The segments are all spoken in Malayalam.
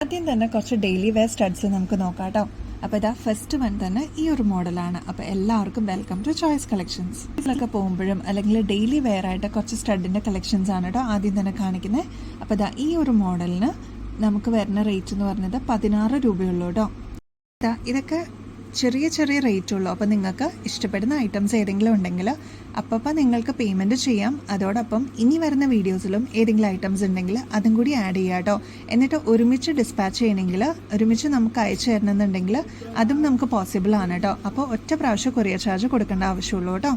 ആദ്യം തന്നെ കുറച്ച് ഡെയിലി വെയർ സ്റ്റഡ്സ് നമുക്ക് നോക്കാം കേട്ടോ അപ്പോൾ ഇതാ ഫസ്റ്റ് വൺ തന്നെ ഈ ഒരു മോഡലാണ് അപ്പോൾ എല്ലാവർക്കും വെൽക്കം ടു ചോയ്സ് കളക്ഷൻസ് ഇതിലൊക്കെ പോകുമ്പോഴും അല്ലെങ്കിൽ ഡെയിലി വെയർ ആയിട്ട് കുറച്ച് സ്റ്റഡിന്റെ കളക്ഷൻസ് ആണ് കേട്ടോ ആദ്യം തന്നെ കാണിക്കുന്നത് അപ്പോൾ ഇതാ ഈ ഒരു മോഡലിന് നമുക്ക് വരുന്ന റേറ്റ് എന്ന് പറഞ്ഞത് പതിനാറ് രൂപയുള്ളൂ കേട്ടോ ഇതാ ഇതൊക്കെ ചെറിയ ചെറിയ റേറ്റ് ഉള്ളൂ അപ്പോൾ നിങ്ങൾക്ക് ഇഷ്ടപ്പെടുന്ന ഐറ്റംസ് ഏതെങ്കിലും ഉണ്ടെങ്കിൽ അപ്പം നിങ്ങൾക്ക് പേയ്മെന്റ് ചെയ്യാം. അതോടൊപ്പം ഇനി വരുന്ന വീഡിയോസിലും ഏതെങ്കിലും ഐറ്റംസ് ഉണ്ടെങ്കിൽ അതും കൂടി ആഡ് ചെയ്യാം കേട്ടോ. എന്നിട്ട് ഒരുമിച്ച് ഡിസ്പാച്ച് ചെയ്യണമെങ്കിൽ ഒരുമിച്ച് നമുക്ക് അയച്ചു തരണമെന്നുണ്ടെങ്കിൽ അതും നമുക്ക് പോസിബിൾ ആണ് കേട്ടോ. അപ്പോൾ ഒറ്റ പ്രാവശ്യം കൊറിയർ ചാർജ് കൊടുക്കേണ്ട ആവശ്യമുള്ളൂ കേട്ടോ.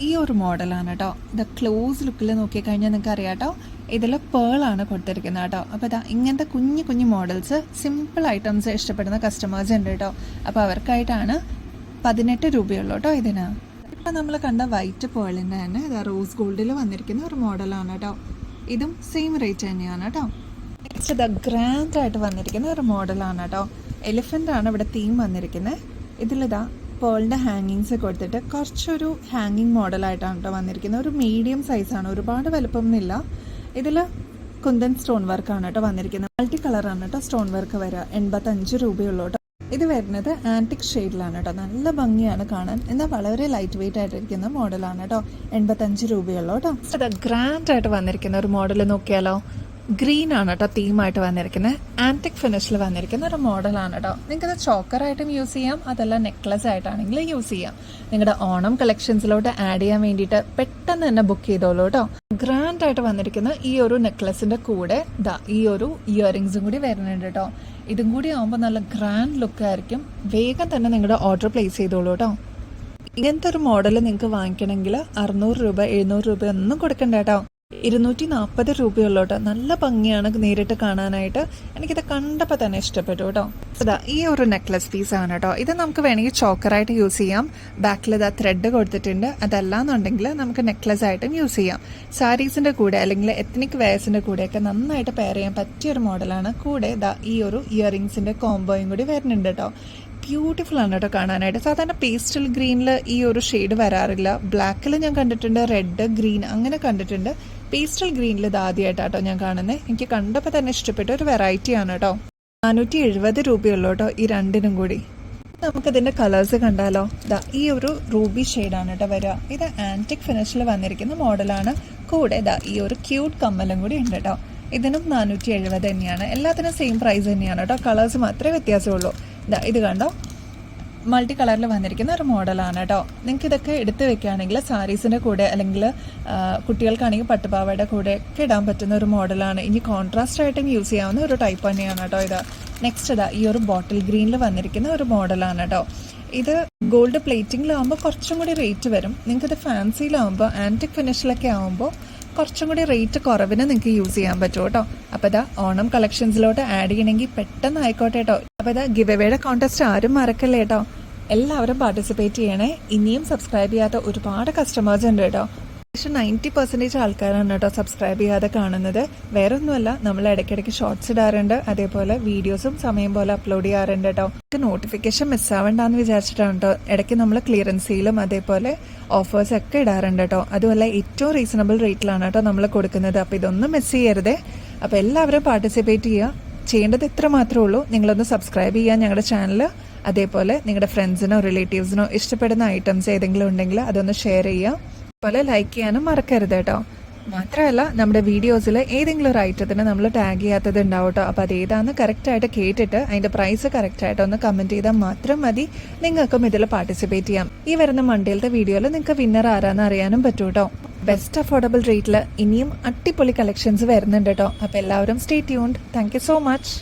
ഈ ഒരു മോഡലാണ് കേട്ടോ ഇത് ക്ലോസ് ലുക്കിൽ നോക്കിക്കഴിഞ്ഞാൽ നിങ്ങൾക്ക് അറിയാം കേട്ടോ ഇതിൽ പേളാണ് കൊടുത്തിരിക്കുന്നത് കേട്ടോ അപ്പോൾ ഇതാ ഇങ്ങനത്തെ കുഞ്ഞു കുഞ്ഞു മോഡൽസ് സിമ്പിൾ ഐറ്റംസ് ഇഷ്ടപ്പെടുന്ന കസ്റ്റമേഴ്സ് ഉണ്ട് കേട്ടോ അപ്പോൾ അവർക്കായിട്ടാണ് പതിനെട്ട് രൂപയുള്ളൂ കേട്ടോ ഇതിന്. ഇപ്പം നമ്മൾ കണ്ട വൈറ്റ് പേളിന്റെ തന്നെ ഇതാ റോസ് ഗോൾഡിൽ വന്നിരിക്കുന്ന ഒരു മോഡലാണ് കേട്ടോ ഇതും സെയിം റേറ്റ് തന്നെയാണ് കേട്ടോ നെക്സ്റ്റ് ഇതാ ഗ്രാൻഡായിട്ട് വന്നിരിക്കുന്ന ഒരു മോഡലാണ് കേട്ടോ എലിഫന്റ് ആണ് ഇവിടെ തീം വന്നിരിക്കുന്നത് ഇതിലിതാ പേളിന്റെ ഹാങ്ങിങ്സ് കൊടുത്തിട്ട് കുറച്ചൊരു ഹാങ്ങിങ് മോഡലായിട്ടാണ് കേട്ടോ വന്നിരിക്കുന്നത്. ഒരു മീഡിയം സൈസാണ് ഒരുപാട് വലുപ്പമൊന്നുമില്ല. ഇതിൽ കുന്തൻ സ്റ്റോൺ വർക്കാണ് കേട്ടോ വന്നിരിക്കുന്നത്. മൾട്ടി കളറാണ് കേട്ടോ സ്റ്റോൺ വർക്ക് വരിക. എൺപത്തഞ്ച് രൂപയുള്ളൂ കേട്ടോ. ഇത് വരുന്നത് ആന്റിക് ഷെയ്ഡിലാണ് കേട്ടോ. നല്ല ഭംഗിയാണ് കാണാൻ. എന്നാൽ വളരെ ലൈറ്റ് വെയിറ്റ് ആയിട്ടിരിക്കുന്ന മോഡലാണ് കേട്ടോ. എൺപത്തഞ്ച് രൂപയുള്ളൂ കേട്ടോ. ഗ്രാൻഡ് ആയിട്ട് വന്നിരിക്കുന്ന ഒരു മോഡൽ നോക്കിയാലോ. ഗ്രീൻ ആണ് കേട്ടോ തീമായിട്ട് വന്നിരിക്കുന്നത് ആന്റിക് ഫിനിഷിൽ വന്നിരിക്കുന്ന ഒരു മോഡലാണ് കേട്ടോ. നിങ്ങൾക്കത് ചോക്കറായിട്ടും യൂസ് ചെയ്യാം അതല്ല നെക്ലസ് ആയിട്ടാണെങ്കിൽ യൂസ് ചെയ്യാം. നിങ്ങളുടെ ഓണം കളക്ഷൻസിലോട്ട് ആഡ് ചെയ്യാൻ വേണ്ടിയിട്ട് പെട്ടെന്ന് തന്നെ ബുക്ക് ചെയ്തോളൂ കേട്ടോ. ഗ്രാൻഡ് ആയിട്ട് വന്നിരിക്കുന്ന ഈ ഒരു നെക്ലസിന്റെ കൂടെ ദാ ഈ ഒരു ഇയറിങ്സും കൂടി വരുന്നുണ്ട് കേട്ടോ. ഇതും കൂടി ആവുമ്പോൾ നല്ല ഗ്രാൻഡ് ലുക്ക് ആയിരിക്കും. വേഗം തന്നെ നിങ്ങളുടെ ഓർഡർ പ്ലേസ് ചെയ്തോളൂ കേട്ടോ. ഇങ്ങനത്തെ ഒരു മോഡൽ നിങ്ങൾക്ക് വാങ്ങിക്കണമെങ്കിൽ അറുന്നൂറ് രൂപ എഴുന്നൂറ് രൂപ ഒന്നും കൊടുക്കണ്ട കേട്ടോ. ഇരുന്നൂറ്റി നാൽപ്പത് രൂപയുള്ളോട്ട്. നല്ല ഭംഗിയാണ് നേരിട്ട് കാണാനായിട്ട്. എനിക്കിത് കണ്ടപ്പോൾ തന്നെ ഇഷ്ടപ്പെട്ടു കേട്ടോ. ഇതാ ഈ ഒരു നെക്ലസ് പീസ് ആണ് കേട്ടോ. ഇത് നമുക്ക് വേണമെങ്കിൽ ചോക്കറായിട്ട് യൂസ് ചെയ്യാം. ബാക്കിൽ ഇതാ ത്രെഡ് കൊടുത്തിട്ടുണ്ട്. അതല്ലാന്നുണ്ടെങ്കിൽ നമുക്ക് നെക്ലസ് ആയിട്ടും യൂസ് ചെയ്യാം. സാരീസിന്റെ കൂടെ അല്ലെങ്കിൽ എത്നിക് വെയർസിന്റെ കൂടെയൊക്കെ നന്നായിട്ട് പെയർ ചെയ്യാൻ പറ്റിയ ഒരു മോഡലാണ് കൂടെ ഇതാ ഈ ഒരു ഇയറിങ്സിന്റെ കോംബോയും കൂടി വരുന്നുണ്ട് കേട്ടോ. ബ്യൂട്ടിഫുൾ ആണ് കേട്ടോ കാണാനായിട്ട്. സാധാരണ പേസ്റ്റൽ ഗ്രീനിൽ ഈ ഒരു ഷെയ്ഡ് വരാറില്ല. ബ്ലാക്കിൽ ഞാൻ കണ്ടിട്ടുണ്ട് റെഡ് ഗ്രീൻ അങ്ങനെ കണ്ടിട്ടുണ്ട്. പേസ്റ്റൽ ഗ്രീനിൽ ഇത് ആദ്യമായിട്ടാട്ടോ ഞാൻ കാണുന്നത് എനിക്ക് കണ്ടപ്പോൾ തന്നെ ഇഷ്ടപ്പെട്ട. ഒരു വെറൈറ്റി ആണ് കേട്ടോ. നാനൂറ്റി എഴുപത് രൂപയുള്ളൂ കേട്ടോ ഈ രണ്ടിനും കൂടി. നമുക്കതിന്റെ കളേഴ്സ് കണ്ടാലോ. ഇതാ ഈ ഒരു റൂബി ഷെയ്ഡാണ് കേട്ടോ വരിക. ഇത് ആന്റിക് ഫിനിഷിൽ വന്നിരിക്കുന്ന മോഡലാണ് കൂടെ ഇതാ ഈ ഒരു ക്യൂട്ട് കമ്മലും കൂടി ഉണ്ട് കേട്ടോ. ഇതിനും നാനൂറ്റി എഴുപത് തന്നെയാണ്. എല്ലാത്തിനും സെയിം പ്രൈസ് തന്നെയാണ് കേട്ടോ. കളേഴ്സ് മാത്രമേ വ്യത്യാസമുള്ളൂ. ഇതാ ഇത് കണ്ടോ? മൾട്ടി കളറിൽ വന്നിരിക്കുന്ന ഒരു മോഡലാണ് കേട്ടോ. നിങ്ങൾക്ക് ഇതൊക്കെ എടുത്ത് വെക്കുകയാണെങ്കിൽ സാരീസിന്റെ കൂടെ അല്ലെങ്കിൽ കുട്ടികൾക്കാണെങ്കിൽ പട്ടുപാവയുടെ കൂടെ ഒക്കെ ഇടാൻ പറ്റുന്ന ഒരു മോഡലാണ്. ഇനി കോൺട്രാസ്റ്റ് ആയിട്ടും യൂസ് ചെയ്യാവുന്ന ഒരു ടൈപ്പ് തന്നെയാണ് കേട്ടോ ഇത്. നെക്സ്റ്റ് ഇതാ ഈ ഒരു ബോട്ടിൽ ഗ്രീനിൽ വന്നിരിക്കുന്ന ഒരു മോഡലാണ് കേട്ടോ. ഇത് ഗോൾഡ് പ്ലേറ്റിംഗിലാവുമ്പോൾ കുറച്ചും കൂടി റേറ്റ് വരും. നിങ്ങൾക്കിത് ഫാൻസിയിലാവുമ്പോൾ ആന്റിക് ഫിനിഷിലൊക്കെ ആവുമ്പോൾ കുറച്ചും കൂടി റേറ്റ് കുറവിന് നിങ്ങൾക്ക് യൂസ് ചെയ്യാൻ പറ്റും കേട്ടോ. അപ്പോൾ ഇതാ ഓണം കളക്ഷൻസിലോട്ട് ആഡ് ചെയ്യണമെങ്കിൽ പെട്ടെന്ന് ആയിക്കോട്ടെ കേട്ടോ. അപ്പോൾ ഇതാ ഗിവ് എവേയുടെ കോൺടെസ്റ്റ് ആരും മറക്കല്ലേ കേട്ടോ. എല്ലാവരും പാർട്ടിസിപ്പേറ്റ് ചെയ്യണേ. ഇനിയും സബ്സ്ക്രൈബ് ചെയ്യാത്ത ഒരുപാട് കസ്റ്റമേഴ്സ് ഉണ്ട് കേട്ടോ. പക്ഷെ നയന്റി പെർസെന്റേജ് ആൾക്കാരാണ് കേട്ടോ സബ്സ്ക്രൈബ് ചെയ്യാതെ കാണുന്നത്. വേറെ ഒന്നുമല്ല നമ്മൾ ഇടയ്ക്കിടയ്ക്ക് ഷോർട്സ് ഇടാറുണ്ട്. അതേപോലെ വീഡിയോസും സമയം പോലെ അപ്ലോഡ് ചെയ്യാറുണ്ട് കേട്ടോ. നോട്ടിഫിക്കേഷൻ മിസ്സാവണ്ടെന്ന് വിചാരിച്ചിട്ടാണ് കേട്ടോ. ഇടയ്ക്ക് നമ്മൾ ക്ലിയറൻസിയിലും അതേപോലെ ഓഫേഴ്സ് ഒക്കെ ഇടാറുണ്ട് കേട്ടോ. അതുമല്ല ഏറ്റവും റീസണബിൾ റേറ്റിലാണ് കേട്ടോ നമ്മൾ കൊടുക്കുന്നത്. അപ്പോൾ ഇതൊന്നും മിസ് ചെയ്യരുത്. അപ്പോൾ എല്ലാവരും പാർട്ടിസിപ്പേറ്റ് ചെയ്യുക. ചെയ്യേണ്ടത് ഇത്ര മാത്രമേ ഉള്ളൂ. നിങ്ങളൊന്ന് സബ്സ്ക്രൈബ് ചെയ്യുക ഞങ്ങളുടെ ചാനൽ അതേപോലെ നിങ്ങളുടെ ഫ്രണ്ട്സിനോ റിലേറ്റീവ്സിനോ ഇഷ്ടപ്പെടുന്ന ഐറ്റംസ് ഏതെങ്കിലും ഉണ്ടെങ്കിൽ അതൊന്ന് ഷെയർ ചെയ്യുക. അതുപോലെ ലൈക്ക് ചെയ്യാനും മറക്കരുത് കേട്ടോ. മാത്രമല്ല നമ്മുടെ വീഡിയോസിൽ ഏതെങ്കിലും ഒരു ഐറ്റത്തിന് നമ്മൾ ടാഗ് ചെയ്യാത്തത് ഉണ്ടാവും കേട്ടോ. അപ്പോൾ അത് ഏതാണെന്ന് കറക്റ്റായിട്ട് കേട്ടിട്ട് അതിന്റെ പ്രൈസ് കറക്റ്റായിട്ട് ഒന്ന് കമന്റ് ചെയ്താൽ മാത്രം മതി. നിങ്ങൾക്കും ഇതിൽ പാർട്ടിസിപ്പേറ്റ് ചെയ്യാം. ഈ വരുന്ന മണ്ടേലത്തെ വീഡിയോയിൽ നിങ്ങൾക്ക് വിന്നർ ആരാന്ന് അറിയാനും പറ്റും കേട്ടോ. ബെസ്റ്റ് അഫോർഡബിൾ റേറ്റിൽ ഇനിയും അടിപൊളി കളക്ഷൻസ് വരുന്നുണ്ട് കേട്ടോ. അപ്പോൾ എല്ലാവരും stay tuned thank so much